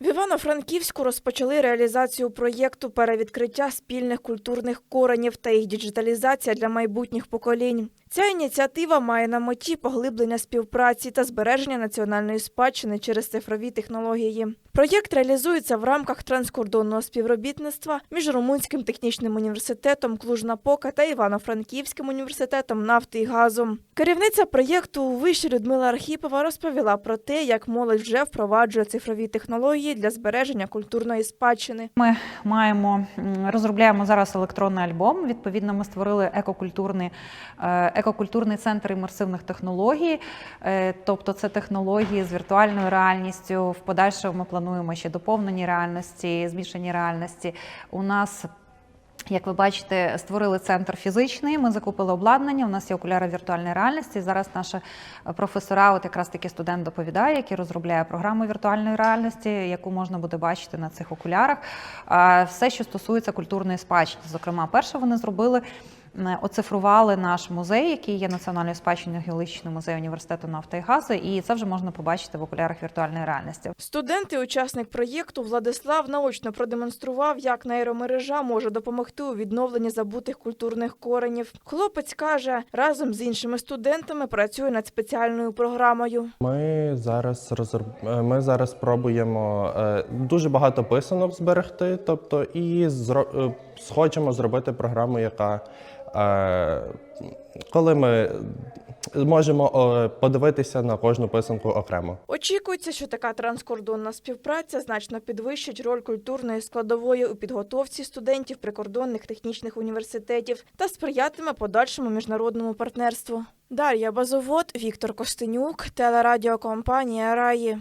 В Івано-Франківську розпочали реалізацію проєкту перевідкриття спільних культурних коренів та їх діджиталізація для майбутніх поколінь. Ця ініціатива має на меті поглиблення співпраці та збереження національної спадщини через цифрові технології. Проєкт реалізується в рамках транскордонного співробітництва між Румунським технічним університетом Клуж-Напока та Івано-Франківським університетом нафти і газу. Керівниця проєкту у виші Людмила Архіпова розповіла про те, як молодь вже впроваджує цифрові технології для збереження культурної спадщини. Ми маємо розробляємо зараз електронний альбом. Відповідно, ми створили екокультурний, е, екокультурний центр імерсивних технологій. Е, Тобто, це технології з віртуальною реальністю. В подальшому ми плануємо ще доповнені реальності, змішані реальності. У нас як ви бачите, створили центр фізичний. Ми закупили обладнання. У нас є окуляри віртуальної реальності. Зараз наша професора, от якраз таки студент доповідає, який розробляє програму віртуальної реальності, яку можна буде бачити на цих окулярах. Все, що стосується культурної спадщини. Зокрема, перше вони зробили. Оцифрували наш музей, який є національною спадщиною геологічний музей університету нафти і газу, і це вже можна побачити в окулярах віртуальної реальності. Студент і учасник проєкту Владислав наочно продемонстрував, як нейромережа може допомогти у відновленні забутих культурних коренів. Хлопець каже, разом з іншими студентами працює над спеціальною програмою. Ми зараз розроб... е, ми зараз пробуємо е, дуже багато писанок зберегти, тобто і зро... е, схочемо зробити програму, яка коли ми можемо е, подивитися на кожну писанку окремо. Очікується, що така транскордонна співпраця значно підвищить роль культурної складової у підготовці студентів прикордонних технічних університетів та сприятиме подальшому міжнародному партнерству. Дар'я Базовод, Віктор Костенюк, телерадіокомпанія Раї.